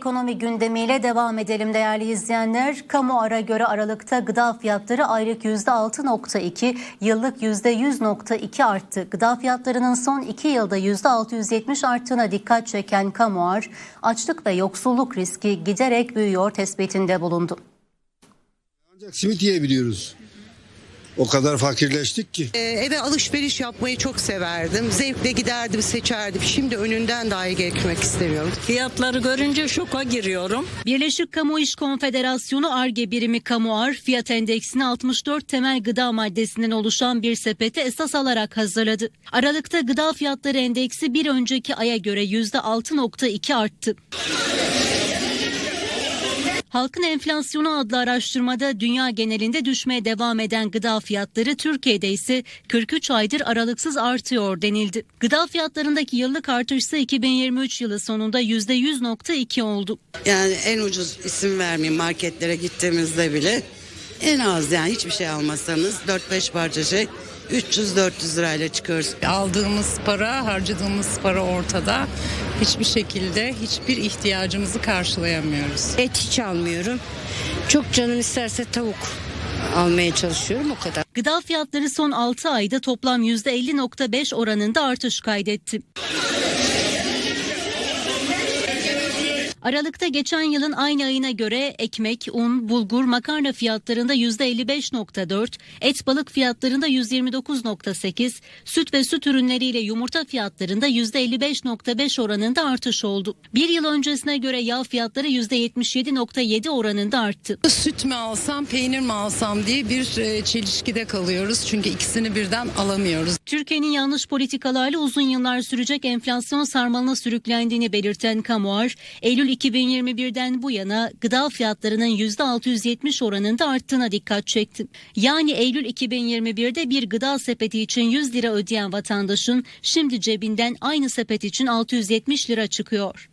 Ekonomi gündemiyle devam edelim değerli izleyenler. Kamu ara göre Aralık'ta gıda fiyatları aylık %6.2, yıllık %100.2 arttı. Gıda fiyatlarının son 2 yılda %670 arttığına dikkat çeken kamuar, açlık ve yoksulluk riski giderek büyüyor tespitinde bulundu. Ancak simit yiyebiliyoruz. O kadar fakirleştik ki. Ee, eve alışveriş yapmayı çok severdim. Zevkle giderdim, seçerdim. Şimdi önünden dahi geçmek istemiyorum. Fiyatları görünce şoka giriyorum. Birleşik Kamu İş Konfederasyonu ARGE birimi Kamuar, fiyat endeksini 64 temel gıda maddesinden oluşan bir sepete esas alarak hazırladı. Aralıkta gıda fiyatları endeksi bir önceki aya göre %6.2 arttı. Halkın Enflasyonu adlı araştırmada dünya genelinde düşmeye devam eden gıda fiyatları Türkiye'de ise 43 aydır aralıksız artıyor denildi. Gıda fiyatlarındaki yıllık artış ise 2023 yılı sonunda %100.2 oldu. Yani en ucuz isim vermeyeyim marketlere gittiğimizde bile en az yani hiçbir şey almasanız 4-5 parça şey 300-400 lirayla çıkıyoruz. aldığımız para, harcadığımız para ortada. Hiçbir şekilde hiçbir ihtiyacımızı karşılayamıyoruz. Et hiç almıyorum. Çok canım isterse tavuk almaya çalışıyorum o kadar. Gıda fiyatları son 6 ayda toplam %50.5 oranında artış kaydetti. Aralıkta geçen yılın aynı ayına göre ekmek, un, bulgur, makarna fiyatlarında %55.4, et balık fiyatlarında %29.8, süt ve süt ürünleriyle yumurta fiyatlarında %55.5 oranında artış oldu. Bir yıl öncesine göre yağ fiyatları %77.7 oranında arttı. Süt mü alsam, peynir mi alsam diye bir e, çelişkide kalıyoruz. Çünkü ikisini birden alamıyoruz. Türkiye'nin yanlış politikalarla uzun yıllar sürecek enflasyon sarmalına sürüklendiğini belirten Kamuar, Eylül 2021'den bu yana gıda fiyatlarının %670 oranında arttığına dikkat çekti. Yani Eylül 2021'de bir gıda sepeti için 100 lira ödeyen vatandaşın şimdi cebinden aynı sepet için 670 lira çıkıyor.